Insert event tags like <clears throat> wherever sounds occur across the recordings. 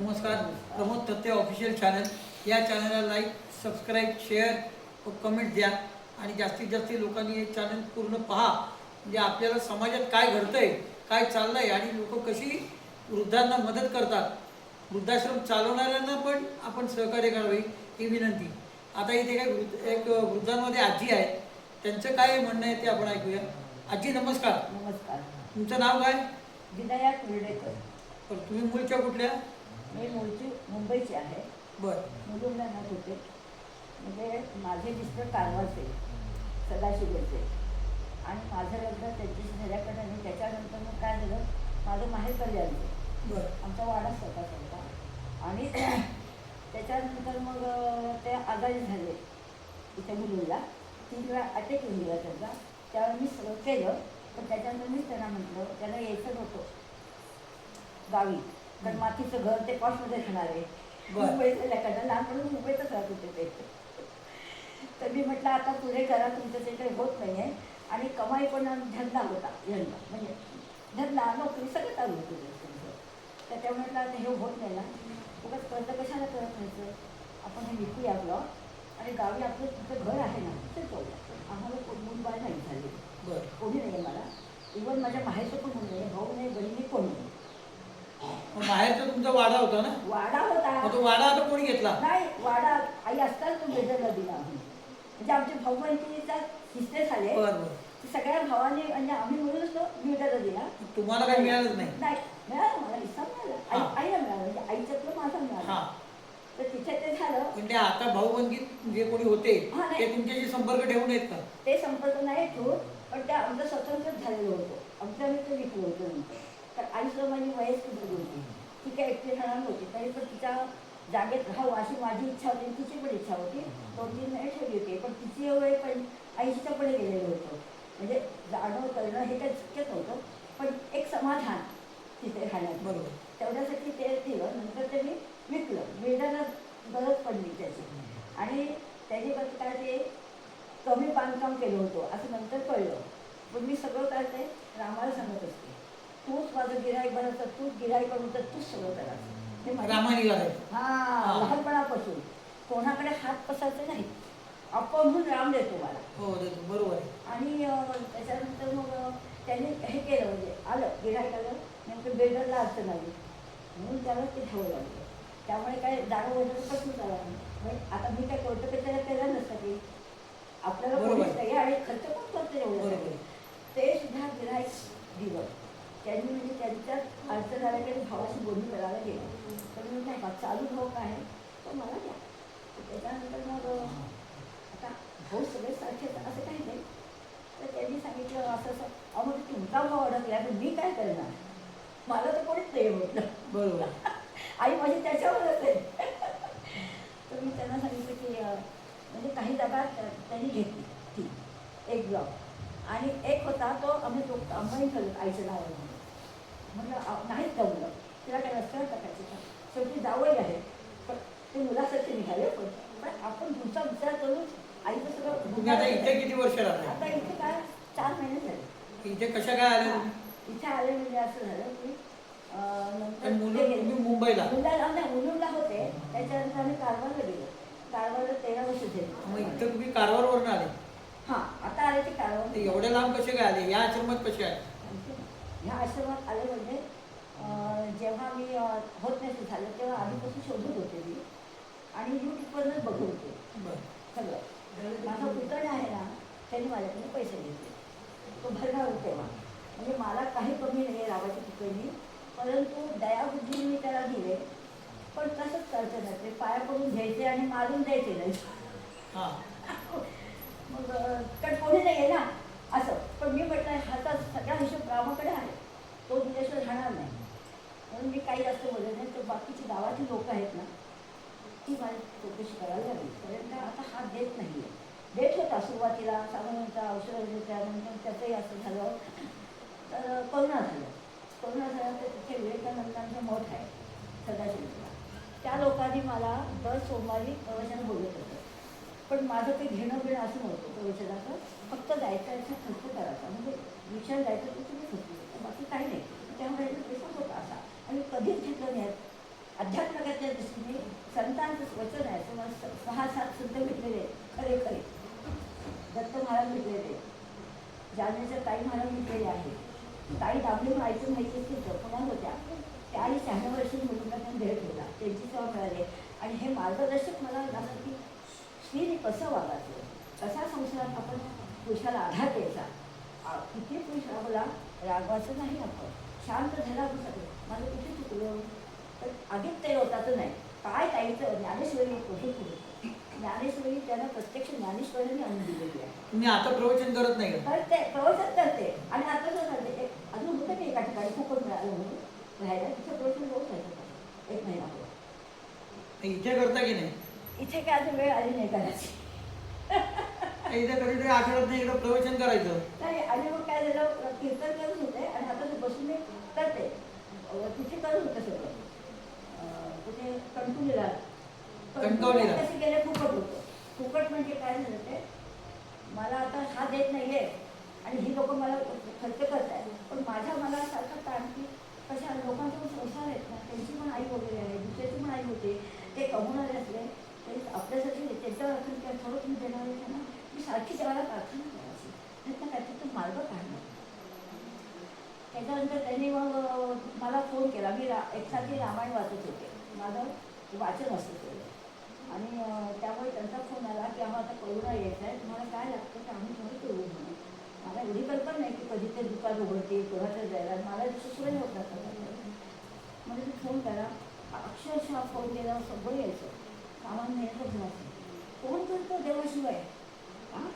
नमस्कार प्रमोद तत्ते official channel या चॅनलला लाईक सबस्क्राईब शेअर व कमेंट द्या. आणि जास्तीत जास्त लोकांनी हे चॅनल पूर्ण पहा. म्हणजे आपल्याला समाजात काय घडतंय काय चाललंय आणि लोक कशी वृद्धांना मदत करतात. वृद्धाश्रम चालवणाऱ्यांना पण आपण सहकार्य करावे ही विनंती. आता इथे काय वृद्ध एक वृद्धांमध्ये आजी आहे. त्यांचं काय म्हणणं आहे ते आपण ऐकूया. आजी नमस्कार. नमस्कार. तुमचं नाव काय? विनायक मुर्डेकर तर तुम्ही मूळच्या कुठल्या? मी मूळची मुंबईची आहे. बरं. मुलुंडला राहत होते. म्हणजे माझे मिस्टर कारवारचे सदाशिवचे. आणि माझं लग्न त्यांच्याशी झाल्याकडे आणि त्याच्यानंतर मग काय झालं? माझं माहेर कल्याणचं बरं. आमचा वाडा स्वतःचा होता आणि <clears throat> त्याच्यानंतर मग ते आजारी झाले. इथे मुलीला तीन वेळा अटॅक येऊन गेला त्यांचा. त्यावेळी मी सगळं केलं. पण त्याच्यानंतर मी त्यांना म्हटलं त्यांना यायचं नव्हतं. गावी. कारण मातीचं घर ते पॉशमध्ये राहणार आहे. बरं. मुंबईतल्या लेखांना लहानपणी मुंबईतच राहत होते ते. तर मी म्हटलं आता पुढे करा तुमचं ते काही होत नाही आहे आणि कमाई पण धंदा होता धंदा. म्हणजे धंदा नोकरी सगळं चालू होतं तुमचं त्याच्यामुळे म्हटलं आता हे होत नाही ना. उगाच कर्ज कशाला करत राहायचं? आपण हे विकूया आपलं आणि गावी आपलं तिथं घर आहे ना तिथे जाऊया आम्हाला कोण मुलबाळ नाही झाले. बरं. कोणी नाही मला. इवन माझ्या माहेरचं पण कोणी नाही भाऊ नाही बहिणी कोण नाही. मग बाहेरचा तुमचा वाडा होता ना? वाडा मग होता तो वाडा आता कोणी घेतला? नाही वाडा आई असताच तो बेदरला दिला म्हणजे आमचे भाऊ बहिणीचा हिस्से झाले. बरं बरं. ते सगळ्या भावाने म्हणजे आम्ही मिळूनच तो बिल्डरला दिला तुम्हाला काही मिळालंच नाही. नाही मिळालं मला हिस्सा मिळाला आई. आईला मिळाला म्हणजे आईच्यातलं माझा मिळाला. हा. तर तिथे ते झालं. म्हणजे आता भाऊबंदीत जे कोणी होते हा, नाही. ते तुमच्याशी संपर्क ठेवून येत का? ते संपर्क नाही ठेवून पण ते आमचं स्वतंत्रच झालेलं होतं. आमच्या आम्ही ते विकलं होतं नंतर. तर आईसुद्धा माझी वयस्कर झाली होती ती काही एकटी राहणार नव्हती तरी पण तिच्या जागेत राहावं अशी माझी इच्छा होती आणि तिची पण इच्छा होती. दोन तीन महिने ठेवली होती पण तिची वय पण आईच्या पुढे गेलेलं होतं. म्हणजे जाणं करणं हे काही शक्यच नव्हतं पण एक समाधान तिथे राहण्यात. बरोबर. तेवढ्यासाठी ते दिलं नंतर ते मी विकलं. बिल्डरला गरज पडली त्याची. आणि त्याची कसं काय ते कमी बांधकाम केलं होतं असं नंतर कळलं. पण मी सगळं काय ते रामाला सांगत असते. तूच माझं गिराईक बनायचं तूच गिराईक बनवून तर तूच सगळं करायचं. हे. लहानपणापासून. कोणाकडे हात पसायचे नाही. आपण म्हणून राम देतो मला. हो देतो. बरोबर आहे. आणि त्याच्यानंतर मग त्यांनी हे केलं म्हणजे आलं गिरायक आलं. नेमकं बिल्डरला अडचण आली. म्हणून त्याला ते ठेवावं लागलं. त्यामुळे काय जागा वगैरे प्रश्न झाला नाही. आता मी काय कौतुक त्याला केलं नसतं. की आपल्याला. कोणीच नाही आणि खर्च पण करते एवढं. ते सुद्धा गिरायक दिलं. त्यांनी म्हणजे त्यांच्यात अडचण आल्या की भावाशी बोलणी करायला गेलं. तर मी नाही बा चालू भाऊ काय तो मला द्या. तर त्याच्यानंतर मग आता भाऊ सगळे सारखेच असं काही नाही. तर त्यांनी सांगितलं असं असं. अहो तुमचा भाव अडकला तर मी काय करणार? मला तर कोणीच नाही म्हटलं. बरोबर. <laughs> आई माझी त्याच्यावरच आहे. <laughs> तर मी त्यांना सांगितलं की म्हणजे काही जागा त्या- त्यांनी घेतली. ती एक ब्लॉक आणि एक होता तो आम्ही तो अंबाई करत आईच्या नावाने म्हटलं अं, नाहीच जमलं तिला काय रस्त्यावर टाकायचं का? शेवटी जावई आहे. पण ते मुलासारखे निघाले पण पण आपण तुमचा विचार करून आईचं सगळं आता इथे किती वर्ष आता इथे काय चार महिने झाले. इथे कशा काय आल्या इथे आले म्हणजे असं झालं की मुलं मुंबईला? मुलुंडला होते. त्याच्यानंतर आम्ही कारवारला गेलो. कारवारला तेरा वर्ष झाली. मग इथं तुम्ही कारवारवरून आले? हां आता आले ते कारवार एवढ्या लांब कसे काय आले? या आश्रमात कसे आले? ह्या आश्रमात आले म्हणजे जेव्हा मी होत नाही झालं तेव्हा आधीपासून शोधत होते मी. आणि यूट्यूबवरच बघत होते. सगळं. माझा पुतण आहे ना त्यांनी माझ्याकडे पैसे घेतले. तो भरणार होता तेव्हा म्हणजे मला काही कमी नाही आहे रावाच्या ठिकाणी परंतु दयाबुद्धी मी त्याला दिले. पण तसंच करते ना ते. पाया पडून घ्यायचे आणि मारून द्यायचे नाही हां. <laughs> मग कारण कोणी नाही आहे ना. असं. पण मी म्हटलं ह्याचा सगळा हिशोब रामाकडे आहे. तो दिल्याशिवाय राहणार नाही. म्हणून मी काही जास्त बोलत नाही. तर बाकीची गावाची लोक आहेत ना ती माझी चौकशी करायला लागली. कारण का आता हा देत नाही आहे देत होता सुरुवातीला सामान्यतः औषधं देत त्यानंतर त्याचंही असं झालं. तर करोना झालं. करोना झालं तर तिथे विवेकानंदांचं मठ आहे सदाशिवला. त्या लोकांनी मला दर सोमवारी प्रवचन बोलत होतं. पण माझं काही घेणं घेणं असं नव्हतं. प्रवचनाचं फक्त जायचं याचा खर्च करायचा. म्हणजे विचार जायचं तर तुम्ही खर्च बाकी काही नाही. त्यामुळे याचा होता असा. आणि कधीच घेतलं नाही अध्यात्मकाच्या दृष्टीने संतांचं वचन आहे. तुम्हाला सहा सात संत भेटलेले आहेत. खरे खरे. दत्त महाराज भेटलेले जालन्याच्या ताई महाराज भेटलेले आहे ताई दाबली म्हणून माहिती असतील तर होत्या. त्याही शहाण्णव वर्षी मुलींना पण भेट दिला त्यांची सेवा मिळाली आणि हे मार्गदर्शक मला लागलं की स्त्रीने कसं वागायचं? कसा संसारात आपण पुरुषाला आधार द्यायचा? किती पुरुष आपला रागवायचं नाही आपण. शांत झाला आपण सगळं. माझं कुठे चुकलं? तर ते होताचं नाही. काय ताईचं? ज्ञानेश्वरी कुठे पुढे? ज्ञानेश्वरी त्यांना प्रत्यक्ष ज्ञानेश्वरीने आणून दिलेली आहे. तुम्ही आता प्रवचन करत नाही का? ते प्रवचन करते. आणि आता कसं करते ते अजून होतं मी एका ठिकाणी खूपच मिळालं म्हणून? राहायला तिथं प्रवचन रोज राहायचं एक महिना इथे करता की नाही? इथे काय अजून वेळ आली नाही करायची इथे कधीतरी आठवड्यात नाही इकडं प्रवचन करायचं. नाही आणि मग काय झालं कीर्तन करत होते आणि आता ते बसून मी करते. तिथे करत होते सगळं. कुठे कणकुलीला कणकवलीला. कसे गेले फुकट होतं. फुकट म्हणजे काय झालं ते मला आता हा देत नाहीये आणि ही लोक मला खर्च करत आहेत पण माझ्या मनासारखं ताण की कशा लोकांचे पण संसार आहेत ना त्यांची पण आई वगैरे आहे दुसऱ्याची पण आई होते ते कमवणारे असले तरी असेल त्या थोडं तुम्ही देणार आहे ना? मी सारखी देवाला प्रार्थना करायची. त्यातनं तो मार्ग काढणार. त्याच्यानंतर त्यांनी मग मला फोन केला. मी रा एकसारखी रामायण वाचत होते. माझं वाचन असतं ते. आणि त्यामुळे त्यांचा फोन आला की आम्हाला आता कोरोना यायचा आहे. तुम्हाला काय लागतं तर आम्ही थोडं करू म्हणून. मला एवढी कल्पना नाही की कधी ते दुकान उघडते कोणाच्या जायला. मला सुचलं नव्हतं म्हणजे फोन करा. अक्षरशः फोन केला सगळं यायचं. सामान न्यायचं घराचं कोण करतं देवाशिवाय हां?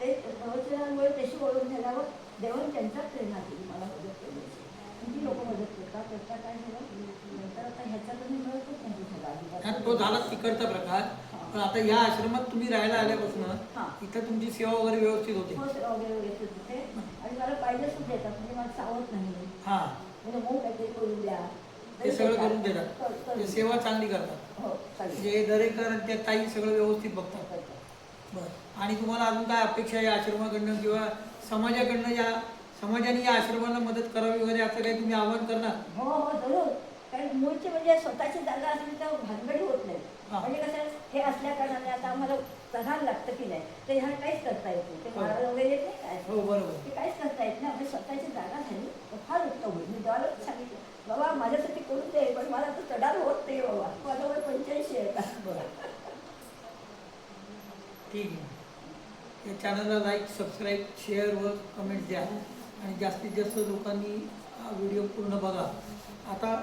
ते प्रवचनामुळे तशी ओळख झाल्यावर देवाने त्यांच्याच प्रेरणा केली मला मदत करण्याची किती लोक मदत करतात करता काय झालं? नंतर आता ह्याच्यातून मिळतच नाही झाला? तो झाला तिकडचा प्रकार. पण आता या आश्रमात तुम्ही राहायला आल्यापासून हां. इथं तुमची सेवा वगैरे व्यवस्थित होते. हो सर वगैरे येत तिथे आणि मला पाहिजे सुद्धा देतात म्हणजे मला सावत नाही. हा. म्हणजे मऊ काहीतरी करून द्या. ते सगळं करून देतात. ते सेवा चांगली करतात. हो चालेल जे दरेकर आणि त्या ताई सगळं व्यवस्थित बघतात. बरं. आणि तुम्हाला अजून काय अपेक्षा आहे या आश्रमाकडनं किंवा समाजाकडनं या समाजाने या आश्रमाला मदत करावी वगैरे असं काही तुम्ही आवाहन करणार? हो हो जरूर. कारण मूळची म्हणजे स्वतःची जागा असली तर भानगडी होत नाही. हा. म्हणजे कसं हे असल्या कारणाने आता आम्हाला प्रधान लागतं की नाही ते ह्या काहीच करता येत नाही. ते हो. वगैरे येत नाही काय? हो बरोबर. ते काहीच करता येत नाही. म्हणजे स्वतःची जागा झाली तर फार उत्तम होईल मी देवालाच सांगितलं बाबा माझ्यासाठी करून दे पण मला तर चढार होत पंच्याऐंशी आहे बरं ठीक आहे. या चॅनलला लाईक सबस्क्राईब शेअर व कमेंट द्या. आणि जास्तीत जास्त लोकांनी हा व्हिडिओ पूर्ण बघा. आता